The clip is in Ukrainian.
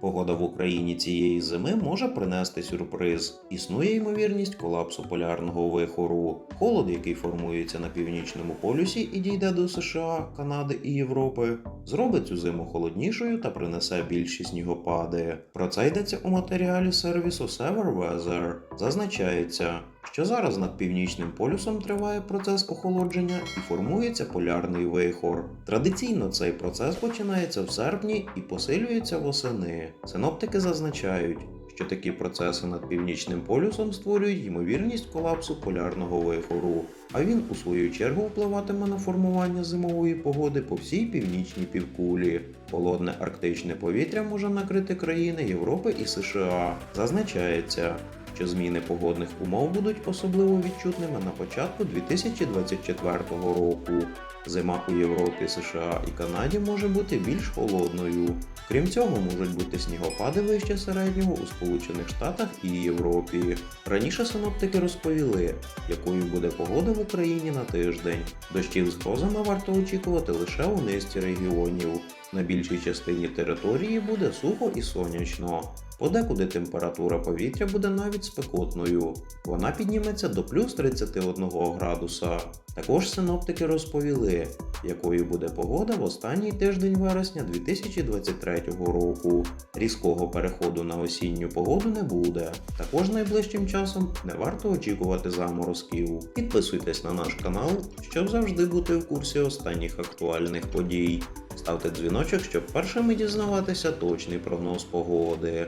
Погода в Україні цієї зими може принести сюрприз. Існує ймовірність колапсу полярного вихору. Холод, який формується на північному полюсі і дійде до США, Канади і Європи, зробить цю зиму холоднішою та принесе більші снігопади. Про це йдеться у матеріалі сервісу Sever Weather. Зазначається, що зараз над північним полюсом триває процес охолодження і формується полярний вихор. Традиційно цей процес починається в серпні і посилюється восени. Синоптики зазначають, що такі процеси над північним полюсом створюють ймовірність колапсу полярного вихору, а він у свою чергу впливатиме на формування зимової погоди по всій північній півкулі. Холодне арктичне повітря може накрити країни Європи і США. Зазначається, що зміни погодних умов будуть особливо відчутними на початку 2024 року. Зима у Європі, США і Канаді може бути більш холодною. Крім цього, можуть бути снігопади вище середнього у Сполучених Штатах і Європі. Раніше синоптики розповіли, якою буде погода в Україні на тиждень. Дощів з грозами варто очікувати лише у низці регіонів. На більшій частині території буде сухо і сонячно. Подекуди температура повітря буде навіть спекотною. Вона підніметься до плюс 31 градуса. Також синоптики розповіли, якою буде погода в останній тиждень вересня 2023 року. Різкого переходу на осінню погоду не буде. Також найближчим часом не варто очікувати заморозків. Підписуйтесь на наш канал, щоб завжди бути в курсі останніх актуальних подій. Ставте дзвіночок, щоб першими дізнаватися точний прогноз погоди.